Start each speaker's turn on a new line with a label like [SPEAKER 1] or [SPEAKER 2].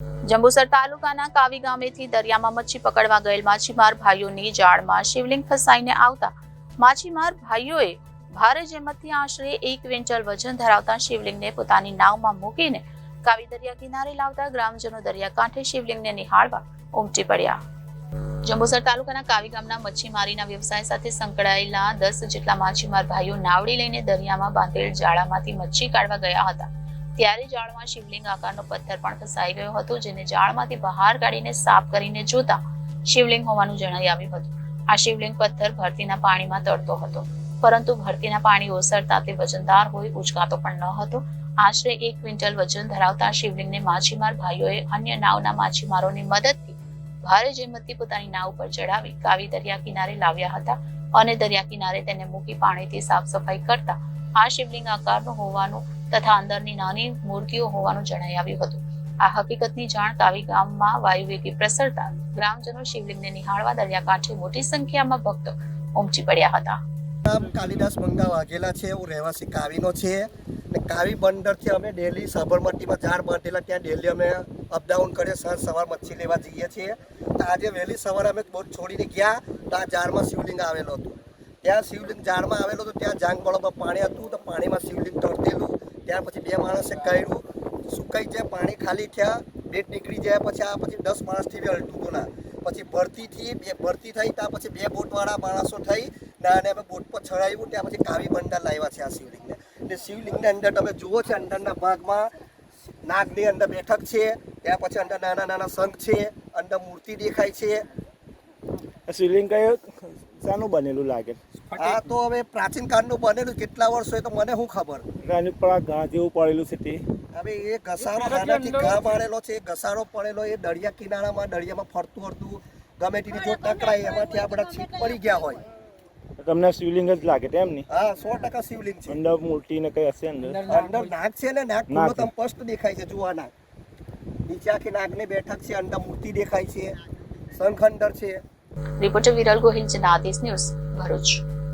[SPEAKER 1] જંબુસર તાલુકાના કાવી ગામેથી દરિયામાં મચ્છી પકડવા ગયેલ માછીમાર ભાઈઓની જાળમાં શિવલિંગ ફસાઈને આવતા માછીમાર ભાઈઓએ ભારે જેમતથી આશરે એક ક્વિન્ટલ વજન ધરાવતા શિવલિંગને પોતાની નાવમાં મૂકીને કાવી દરિયા કિનારે લાવતા ગ્રામજનો દરિયાકાંઠે શિવલિંગને નિહાળવા ઉમટી પડ્યા. જંબુસર તાલુકાના કાવી ગામના મચ્છીમારીના વ્યવસાય સાથે સંકળાયેલા દસ જેટલા માછીમાર ભાઈઓ નાવડી લઈને દરિયામાં બાંધેલ જાળામાંથી મચ્છી કાઢવા ગયા હતા. ત્યારે જાળમાં શિવલિંગ આકારનો પથ્થર પણ ફસાઈ ગયો હતો, જેને જાળમાંથી બહાર કાઢીને સાફ કરીને જોતા શિવલિંગ હોવાનું જણાઈ આવ્યું હતું. આ શિવલિંગ પથ્થર ભરતીના પાણીમાં તરતો હતો, પરંતુ ભરતીના પાણી ઓસરતા તે વજનદાર હોય ઉચકાતો પણ ન હતો. આશરે એક ક્વિન્ટલ વજન ધરાવતા શિવલિંગને માછીમાર ભાઈઓએ અન્ય નાવના માછીમારોની મદદથી ભારે જેમતથી પોતાની નાવ પર ચડાવી કાવી દરિયા કિનારે લાવ્યા હતા અને દરિયા કિનારે તેને મૂકી પાણીથી સાફ સફાઈ કરતા આ શિવલિંગ આકારનું હોવાનું તથા અંદરની નાની મૂર્તિઓ હોવાનું જણાઈ આવ્યું હતું. આ હકીકતની જાણ કાવી ગામમાં વાયુવેગી પ્રસરતા ગ્રામજનો શિવલિંગને નિહાળવા દરિયાકાંઠે મોટી સંખ્યામાં ભક્તો ઉમટી પડ્યા હતા.
[SPEAKER 2] નામ કાલિદાસ મંગા વાઘેલા છે, હું રહેવાસી કાવીનો છે. ને કાવી બંદરથી અમે ડેલી સાબરમતીમાં ઝાડ બાંધેલા, ત્યાં ડેલી અમે અપડાઉન કરીએ સર સવાર મચ્છી લેવા જઈએ છીએ. તો આજે વહેલી સવારે અમે બોટ છોડીને ગયા, તો આ ઝાડમાં શિવલિંગ આવેલો હતું. ત્યાં શિવલિંગ ઝાડમાં આવેલો હતો, ત્યાં જાંગ પાણી હતું, તો પાણીમાં શિવલિંગ તરતેલું ત્યાર પછી બે માણસે કાઢ્યું, સુકાઈ જાય પાણી ખાલી થયા બેટ નીકળી જાય, પછી આ પછી દસ માણસથી બી અલટું ના પછી ભરતીથી બે ભરતી થઈ ત્યાં પછી બે બોટવાળા માણસો થઈ, ને અમે બોટ પર ચડાવ્યું ત્યાં પછી કાવી બંદર લાવ્યા છે આ શિવલિંગને. એટલે શિવલિંગની અંદર તમે જુઓ છો, અંદરના ભાગમાં નાગની અંદર બેઠક છે ત્યાં પછી અંદર નાના નાના શંખ છે, અંદર મૂર્તિ દેખાય છે.
[SPEAKER 3] શિવલિંગ કઈ શાનું બનેલું લાગે.
[SPEAKER 2] આ તો હવે પ્રાચીન કાળનું બનેલું કેટલા વર્ષ હોય તો મને શું ખબર?
[SPEAKER 3] આની ઉપર આ ઘા જેવું પડેલું છે તે.
[SPEAKER 2] હવે એ ઘસારો નાનાથી ઘા પાડેલો છે એ ઘસારો પડેલો એ દરિયા કિનારામાં દરિયામાં ફરતું ફરતું ગમે તેની જો ટકરાય એમાંથી આ બધા છીટ પડી ગયા હોય.
[SPEAKER 3] તો તમને શિવલિંગ જ લાગે તેમ નહીં
[SPEAKER 2] હા સો ટકા શિવલિંગ છે.
[SPEAKER 3] અંદર મૂર્તિ ને કઈ હશે અંદર?
[SPEAKER 2] અંદર નાક છે ને નાક
[SPEAKER 3] નાગ
[SPEAKER 2] ખુલ્લો તમે સ્પષ્ટ દેખાય છે જુઓ નાક નીચે આખી નાગની બેઠક છે અંદર મૂર્તિ દેખાય છે શંખ અંદર છે.
[SPEAKER 1] reporter Viral Gohil Janadesh news Bharuch